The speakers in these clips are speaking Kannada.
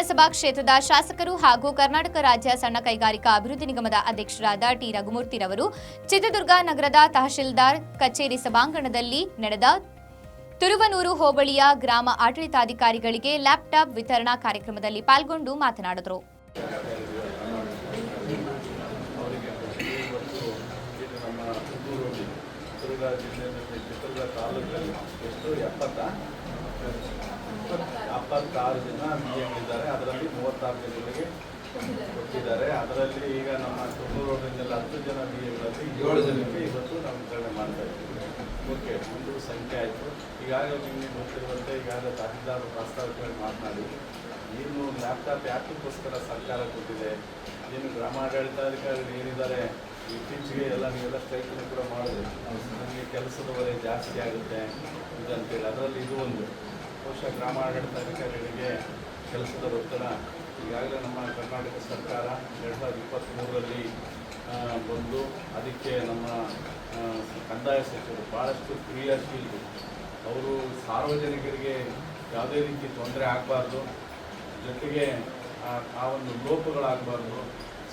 ಕ್ಷೇತ್ರದ ಶಾಸಕರು ಹಾಗೂ ಕರ್ನಾಟಕ ರಾಜ್ಯ ಸಣ್ಣ ಕೈಗಾರಿಕಾ ಅಭಿವೃದ್ಧಿ ನಿಗಮದ ಅಧ್ಯಕ್ಷರಾದ ಟಿ ರಘುಮೂರ್ತಿರವರು ಚಿತ್ರದುರ್ಗ ನಗರದ ತಹಶೀಲ್ದಾರ್ ಕಚೇರಿ ಸಭಾಂಗಣದಲ್ಲಿ ನಡೆದ ತುರುವನೂರು ಹೋಬಳಿಯ ಗ್ರಾಮ ಆಡಳಿತಾಧಿಕಾರಿಗಳಿಗೆ ಲ್ಯಾಪ್ಟಾಪ್ ವಿತರಣಾ ಕಾರ್ಯಕ್ರಮದಲ್ಲಿ ಪಾಲ್ಗೊಂಡು ಮಾತನಾಡಿದರು. ಎಪ್ಪತ್ತಾರು ಜನ ಬಿ ಇದ್ದಾರೆ ಅದರಲ್ಲಿ ಮೂವತ್ತಾರು ಜನರಿಗೆ ಕೊಟ್ಟಿದ್ದಾರೆ. ಅದರಲ್ಲಿ ಈಗ ನಮ್ಮ ತುಮಕೂರು ರೋಡಿನಲ್ಲಿ ಹತ್ತು ಜನ ಬಿ ಎಗಳಲ್ಲಿ ಏಳು ಜನಕ್ಕೆ ಇವತ್ತು ನಾವು ವಿತರಣೆ ಮಾಡ್ತಾ ಇದ್ದೀವಿ. ಓಕೆ, ಒಂದು ಸಂಖ್ಯೆ ಆಯಿತು. ಈಗಾಗಲೇ ನಿಮಗೆ ಗೊತ್ತಿರುವಂತೆ ಈಗಾಗಲೇ ತಹಸೀಲ್ದಾರ್ ಪ್ರಾಸ್ತಾವಿಕವಾಗಿ ಮಾತನಾಡಿ ಏನು ಲ್ಯಾಪ್ಟಾಪ್ ಯಾತಕ್ಕೋಸ್ಕರ ಸರ್ಕಾರ ಕೊಟ್ಟಿದೆ? ಏನು ಗ್ರಾಮಾಡಳಿತಾಧಿಕಾರಿಗಳು ಏನಿದ್ದಾರೆ? ಇತ್ತೀಚೆಗೆ ಎಲ್ಲ ನೀವೆಲ್ಲ ಸ್ಟ್ರೈಕನ್ನು ಕೂಡ ಮಾಡೋದು ನಮಗೆ ಕೆಲಸದ ಹೊರೆ ಜಾಸ್ತಿ ಆಗುತ್ತೆ. ಇದಂತೇಳಿ. ಅದರಲ್ಲಿ ಇದು ಒಂದು. ಬಹುಶಃ ಗ್ರಾಮಾಡಳಿತಾಧಿಕಾರಿಗಳಿಗೆ ಕೆಲಸದ ಒತ್ತಡ. ಈಗಾಗಲೇ ನಮ್ಮ ಕರ್ನಾಟಕ ಸರ್ಕಾರ ಎರಡು ಸಾವಿರದ ಇಪ್ಪತ್ತ್ಮೂರರಲ್ಲಿ ಬಂದು ಅದಕ್ಕೆ ನಮ್ಮ ಕಂದಾಯ ಸಚಿವರು ಭಾಳಷ್ಟು ಕ್ರಿಯಾಶೀಲರು. ಅವರು ಸಾರ್ವಜನಿಕರಿಗೆ ಯಾವುದೇ ರೀತಿ ತೊಂದರೆ ಆಗಬಾರ್ದು. ಜೊತೆಗೆ, ಆ ಒಂದು ಲೋಪಗಳಾಗಬಾರ್ದು.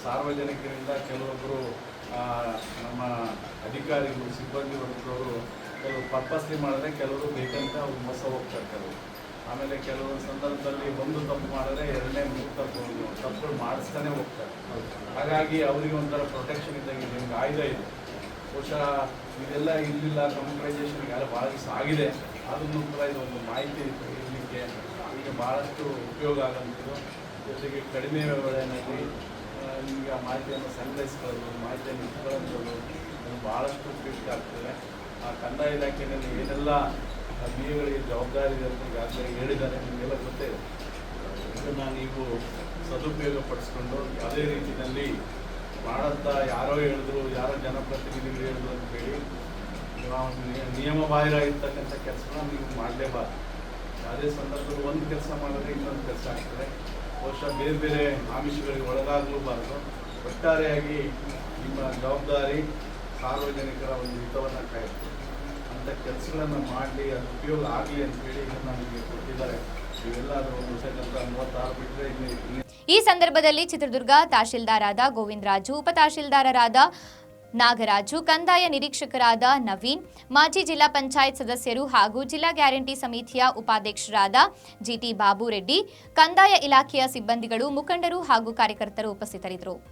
ಸಾರ್ವಜನಿಕರಿಂದ ಕೆಲವೊಬ್ಬರು ನಮ್ಮ ಅಧಿಕಾರಿಗಳು, ಸಿಬ್ಬಂದಿ ವರ್ಗದವರು ಕೆಲವರು ಪರ್ಪಸ್ಲಿ ಮಾಡಿದ್ರೆ ಕೆಲವರು ಬೇಕಂತ ಅವ್ರು ಮೋಸ ಹೋಗ್ತಾರೆ ಕೆಲವರು. ಆಮೇಲೆ ಕೆಲವೊಂದು ಸಂದರ್ಭದಲ್ಲಿ ಒಂದು ತಪ್ಪು ಮಾಡಿದ್ರೆ ಎರಡನೇ ಮೂರು ತಪ್ಪು ತಪ್ಪುಗಳು ಮಾಡಿಸ್ತಾನೆ ಹೋಗ್ತಾರೆ. ಹಾಗಾಗಿ ಅವರಿಗೆ ಒಂಥರ ಪ್ರೊಟೆಕ್ಷನ್ ಇದ್ದಂಗೆ ನಿಮ್ಗೆ ಆಯುಧ ಇದೆ. ಬಹುಶಃ ಇದೆಲ್ಲ ಇಲ್ಲಿಲ್ಲ ಕಂಪ್ಯೂಟರೈಸೇಷನ್ ಯಾರು ಭಾಳ ದಿವಸ ಆಗಿದೆ. ಅದನ್ನು ಕೂಡ ಇದೊಂದು ಮಾಹಿತಿ ಇರಲಿಕ್ಕೆ. ಈಗ ಭಾಳಷ್ಟು ಉಪಯೋಗ ಆಗೋಂಥದ್ದು ಜೊತೆಗೆ ಕಡಿಮೆ ವೇಳೆಯಲ್ಲಿ ಆ, ಈಗ ಮಾಹಿತಿಯನ್ನು ಸಂಗ್ರಹಿಸ್ಕೊಳ್ಳೋದು ಮಾಹಿತಿಯನ್ನು ಇಟ್ಕೊಳ್ಳೋದು ಭಾಳಷ್ಟು ಉಪಯುಕ್ತ ಆಗ್ತದೆ. ಆ ಕಂದಾಯ ಇಲಾಖೆಯಲ್ಲಿ ಏನೆಲ್ಲ ಬಿ ಎಗಳಿಗೆ ಜವಾಬ್ದಾರಿ ಇದೆ ಅಂತ ಈಗಾಗಲೇ ಹೇಳಿದ್ದಾರೆ, ನಿಮಗೆಲ್ಲ ಗೊತ್ತೇ ಇದೆ. ಇದನ್ನು ನೀವು ಸದುಪಯೋಗ ಪಡಿಸ್ಕೊಂಡು ಯಾವುದೇ ರೀತಿಯಲ್ಲಿ ಮಾಡಂತ ಯಾರೋ ಹೇಳಿದ್ರು, ಯಾರೋ ಜನಪ್ರತಿನಿಧಿಗಳು ಹೇಳಿದ್ರು ಅಂತ ಹೇಳಿ ನಿಯಮ ಬಾಹಿರ ಇರ್ತಕ್ಕಂಥ ಕೆಲಸನ ನೀವು ಮಾಡಲೇಬಾರ್ದು. ಯಾವುದೇ ಸಂದರ್ಭದಲ್ಲಿ ಒಂದು ಕೆಲಸ ಮಾಡಿದ್ರೆ ಇನ್ನೊಂದು ಕೆಲಸ ಆಗ್ತದೆ. ಬಹುಶಃ ಬೇರೆ ಬೇರೆ ಆಮಿಷಗಳಿಗೆ ಒಳಗಾಗಲೂಬಾರ್ದು ಒಟ್ಟಾರೆಯಾಗಿ ನಿಮ್ಮ ಜವಾಬ್ದಾರಿ ಸಾರ್ವಜನಿಕರ ಒಂದು ಹಿತವನ್ನು ಕಾಯ್ತು ಅಂಥ ಕೆಲಸಗಳನ್ನು ಮಾಡಲಿ, ಅದು ಉಪಯೋಗ ಆಗಲಿ ಅಂತೇಳಿ ಇದನ್ನು ನಮಗೆ ಕೊಟ್ಟಿದ್ದಾರೆ. ಈ ಸಂದರ್ಭದಲ್ಲಿ ಚಿತ್ರದುರ್ಗ ತಹಶೀಲ್ದಾರಾದ ಗೋವಿಂದರಾಜು ಉಪ ತಹಶೀಲ್ದಾರರಾದ ನಾಗರಾಜು, ಕಂದಾಯ ನಿರೀಕ್ಷಕರಾದ ನವೀನ್, ಮಾಜಿ ಜಿಲ್ಲಾ ಪಂಚಾಯತ್ ಸದಸ್ಯರು ಹಾಗೂ ಜಿಲ್ಲಾ ಗ್ಯಾರಂಟಿ ಸಮಿತಿಯ ಉಪಾಧ್ಯಕ್ಷರಾದ ಜಿಟಿ ಬಾಬು ರೆಡ್ಡಿ ಕಂದಾಯ ಇಲಾಖೆಯ ಸಿಬ್ಬಂದಿಗಳು ಮುಖಂಡರು ಹಾಗೂ ಕಾರ್ಯಕರ್ತರು ಉಪಸ್ಥಿತರಿದ್ದರು.